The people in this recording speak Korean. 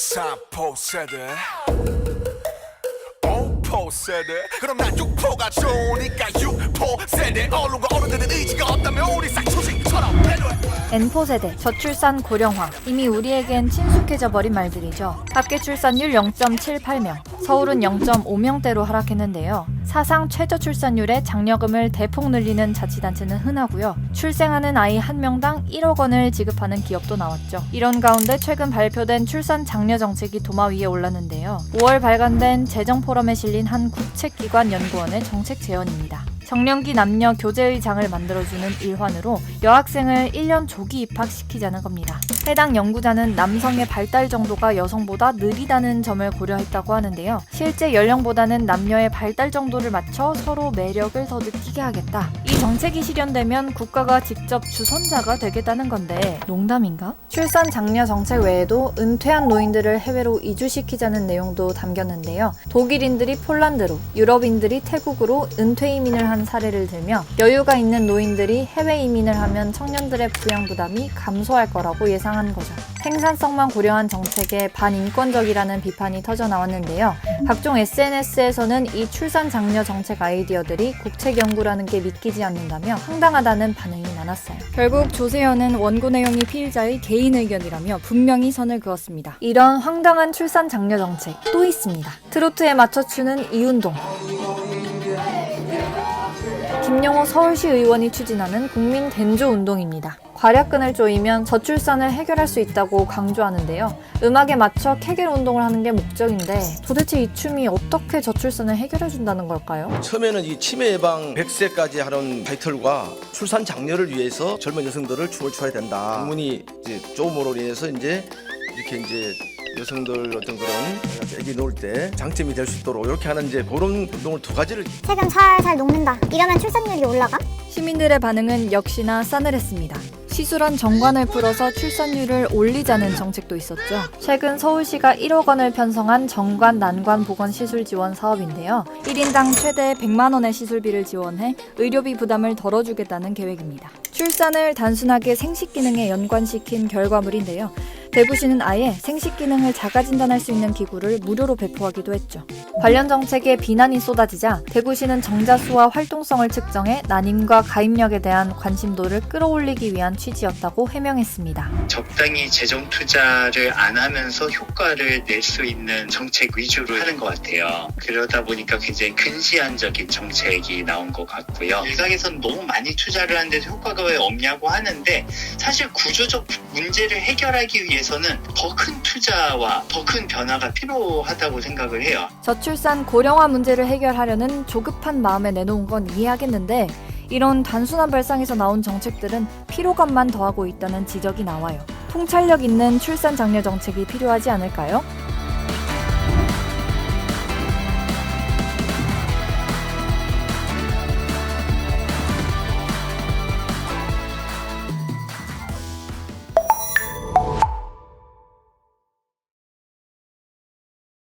3포 세대. 5포 세대. 그럼 난 6포가 좋으니까 6포 세대. 어른과 어른들은 의지가 없다면 우리 싹초식처럼 배려해 N포 세대, 저출산 고령화. 이미 우리에겐 친숙해져 버린 말들이죠. 합계 출산율 0.78명, 서울은 0.5명대로 하락했는데요. 사상 최저 출산율에 장려금을 대폭 늘리는 자치단체는 흔하고요. 출생하는 아이 한 명당 1억 원을 지급하는 기업도 나왔죠. 이런 가운데 최근 발표된 출산 장려 정책이 도마 위에 올랐는데요. 5월 발간된 재정 포럼에 실린 한 국책기관 연구원의 정책 제언입니다. 정년기 남녀 교제의장을 만들어주는 일환으로 여학생을 1년 조기 입학시키자는 겁니다. 해당 연구자는 남성의 발달 정도가 여성보다 느리다는 점을 고려했다고 하는데요. 실제 연령보다는 남녀의 발달 정도를 맞춰 서로 매력을 더 느끼게 하겠다. 이 정책이 실현되면 국가가 직접 주선자가 되겠다는 건데 농담인가? 출산 장려 정책 외에도 은퇴한 노인들을 해외로 이주시키자는 내용도 담겼는데요. 독일인들이 폴란드로, 유럽인들이 태국으로 은퇴 이민을 한 사례를 들며 여유가 있는 노인들이 해외 이민을 하면 청년들의 부양 부담이 감소할 거라고 예상한 거죠. 생산성만 고려한 정책에 반인권적이라는 비판이 터져 나왔는데요. 각종 SNS에서는 이 출산 장려 정책 아이디어들이 국책 연구라는 게 믿기지 않는다며 황당하다는 반응이 많았어요. 결국 조세현은 원고 내용이 피의자의 개인 의견이라며 분명히 선을 그었습니다. 이런 황당한 출산 장려 정책 또 있습니다. 트로트에 맞춰 추는 이운동. 김영호 서울시 의원이 추진하는 국민 된조 운동입니다. 과략근을 조이면 저출산을 해결할 수 있다고 강조하는데요. 음악에 맞춰 케겔 운동을 하는 게 목적인데 도대체 이 춤이 어떻게 저출산을 해결해 준다는 걸까요? 처음에는 이 치매 예방 100세까지 하는 타이틀과 출산 장려를 위해서 젊은 여성들을 춤을 춰야 된다. 부문이 이제 조음으로 인해서 이제 이렇게 이제 여성들 어떤 그런 애기 놓을 때 장점이 될 수 있도록 이렇게 하는 이제 그런 운동을 두 가지를 세금 살살 녹는다. 이러면 출산율이 올라가? 시민들의 반응은 역시나 싸늘했습니다. 시술한 정관을 풀어서 출산율을 올리자는 정책도 있었죠. 최근 서울시가 1억 원을 편성한 정관 난관 보건 시술 지원 사업인데요. 1인당 최대 100만 원의 시술비를 지원해 의료비 부담을 덜어주겠다는 계획입니다. 출산을 단순하게 생식 기능에 연관시킨 결과물인데요. 대구시는 아예 생식 기능을 자가 진단할 수 있는 기구를 무료로 배포하기도 했죠. 관련 정책에 비난이 쏟아지자 대구시는 정자수와 활동성을 측정해 난임과 가입력에 대한 관심도를 끌어올리기 위한 취지였다고 해명했습니다. 적당히 재정 투자를 안 하면서 효과를 낼 수 있는 정책 위주로 하는 것 같아요. 그러다 보니까 굉장히 근시안적인 정책이 나온 것 같고요. 일각에서는 너무 많이 투자를 하는데도 효과가 왜 없냐고 하는데 사실 구조적 문제를 해결하기 위해서는 더 큰 투자와 더 큰 변화가 필요하다고 생각을 해요. 저출산 고령화 문제를 해결하려는 조급한 마음에 내놓은 건 이해하겠는데 이런 단순한 발상에서 나온 정책들은 피로감만 더하고 있다는 지적이 나와요. 통찰력 있는 출산 장려 정책이 필요하지 않을까요?